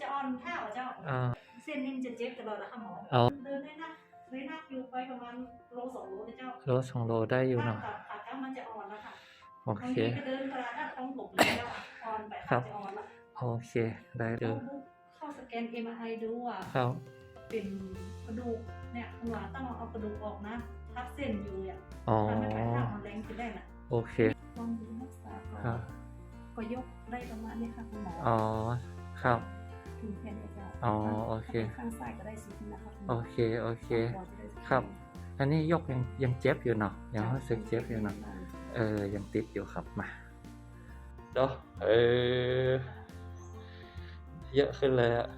จะอ่อนเท้าเจ้า อ่า เส้นนี่มันจะเจ็บตลอดนะคะหมอเอา เดินได้นักเลยนักอยู่ไปประมาณโลสองโลนะเจ้าโลสองโลได้อยู่เนาะขาขาก้ามันจะอ่อนแล้วค่ะโอบางเค ทีก็เดินกระดาษท้องผมเลยเจ้าอ่อนไปครับจะอ่อนละโอเค ได้เจอเข้าสแกน MRI ดูว่าครับเป็นกระดูกเนี่ยคุณหมอต้องเอากระดูกออกนะทับเส้นอยู่อะอ๋อทำให้แผลทางมันแรงขึ้นได้น่ะโอเคลองดูรักษาก่อนครับก็ยกได้ประมาณนี้ค่ะคุณหมอ อ๋อครับ ถึงแค่นี้เจ้าอ๋อโอเค ข้างซ้ายก็ได้สิบนะคะณหมโอเคโอเคพอจะได้สิครับ อันนี้ยกยังยังเจ็บอยู่เนาะยังรู้สึกเจ็บอยู่เนาะเออยังติดอยู่ครับมาเนาะเออเยอะขึ้นเลยอะ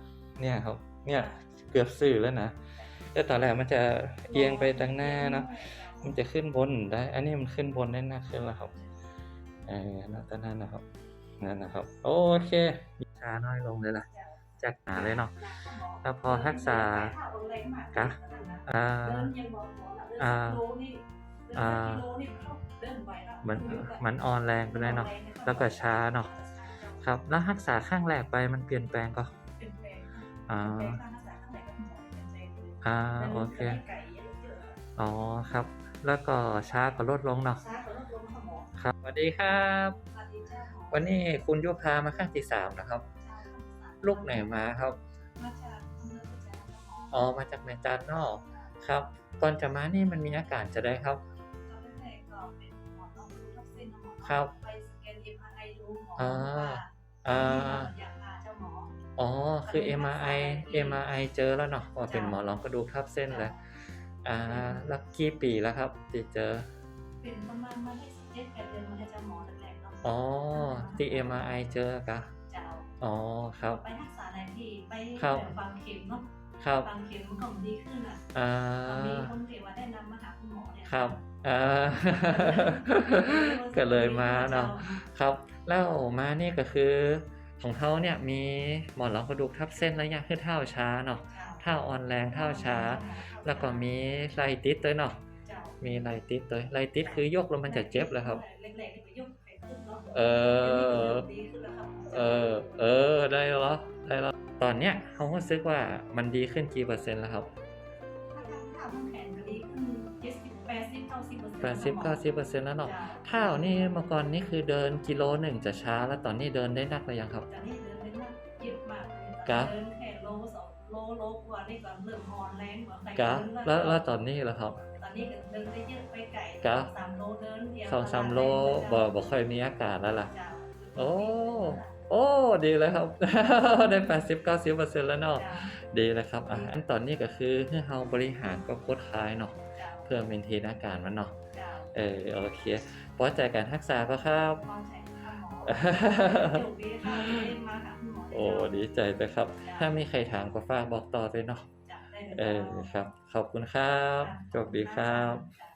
เนี่ยครับ เนี่ยเกือบสื่อแล้วนะแต่ตอนแรกมันจะเอียงไปทางหน้าเนาะมันจะขึ้นบนได้ อันนี้มันขึ้นบนได้หนักขึ้นแล้วครับเออนั่นตอนนั้นนะครับนั่นนะครับ โอเคชาน้อยลงเลยล่ะ จากหนาเลยเนาะแล้วพอทักษะกะอ่าอ่าอ่ามันมันอ่อนแรงไปเลยเนาะแล้วก็ช้าเนาะครับแล้วทักษะข้างแรกไปมันเปลี่ยนแปลงก็อ่าอ่าโอเคอ๋อครับ แล้วก็ช้าก็ลดลงเนาะครับสวัสดีครับ วันนี้คุณยุพามาข้างที่สามนะครับ ลูกไหนมาครับอ๋อมาจากแม่จันเนอกครับก่อนจะมานี่มันมีอาการจะได้ครับครับไปสแกน MRI ดูหมออ่าว่าอ่าอยากพาเจ้าหมออ๋อ คือ MRI MRI เจอแล้วเนาะว่าเป็นหมอรองกระดูกทับเส้นแล้ว อ่า แล้วกี่ปีแล้วครับที่เจอ เป็นประมาณมาได้สิบเจ็ดแปดเดือนมาให้เจ้าหมอแรกๆเนาะอ๋อที่ MRI เจอกะเจ้า อ๋อครับ ไปรักษาในที่ไปครับฟังเข็มเนาะครับฟังเข็มมันก็ดีขึ้นอะอ่ามีคนเทว่าแนะนำมาหาคุณหมอเนี่ยครับอ่าก็เลยมาเนาะครับ แล้วมานี่ก็คือของเขาเนี่ยมีหมอนรองกระดูกทับเส้นระยะขึ้นเท้าช้าเนาะเท้าอ่อนแรงเท้าช้า แล้วก็มีไลติสด้วยเนาะเจ้ามีไลติสด้วยไลติสคือยกแล้วมันจะเจ็บเลยครับเล็กๆนี่ไปยกไปขึ้นเนาะเออดีขึ้นแล้วครับเอ ตอนเนี้ยเขารู้สึกว่ามันดีขึ้นกี่เปอร์เซ็นต์แล้วครับถ้าทำท่าทำแขนก็ดีขึ้นเจ็ดสิบแปดสิบเก้าสิบเปอร์เซ็นต์แปดสิบเก้าสิบเปอร์เซ็นต์แล้วเนาะเท้านี่เมื่อก่อนนี่คือเดินกิโลหนึ่งจะช้า แล้วตอนนี้เดินได้นักหรือยังครับจากนี้เดินได้มากเย็บมากเลยกะเดินแค่โลสองโลโลกว่านี่ก็เริ่มอ่อนแรงกว่าใครกะเดินแล้วแล้วตอนนี้เหรอครับ ตอนนี้ก็เดินได้เยอะไปไกลกะสามโลเดินเดียวสองสามโลบ่บ่ค่อยมีอาการแล้วล่ะจ้ะโอ้ โอ้ดีเลยครับ ได้แปดสิบเก้าสิบเปอร์เซ็นต์แล้วเนาะจ้ะดีเลยครับอะอันตอนนี้ก็คือให้เราบริหารก็โคตรคลายเนาะจ้ะเพื่อเมนเทนอาการมันเนาะจ้ะเออโอเคพอใจการรักษาก็ครับมองใส่ข้างหมอโชคดีค่ะที่ได้มาหาคุณหมอโอ้ดีใจเลยครับ ถ้ามีใครถามก็ฝากบอกต่อด้วยเนาะจ้ะได้เลยเออครับ ขอบคุณครับโชคดีครับจ้ะ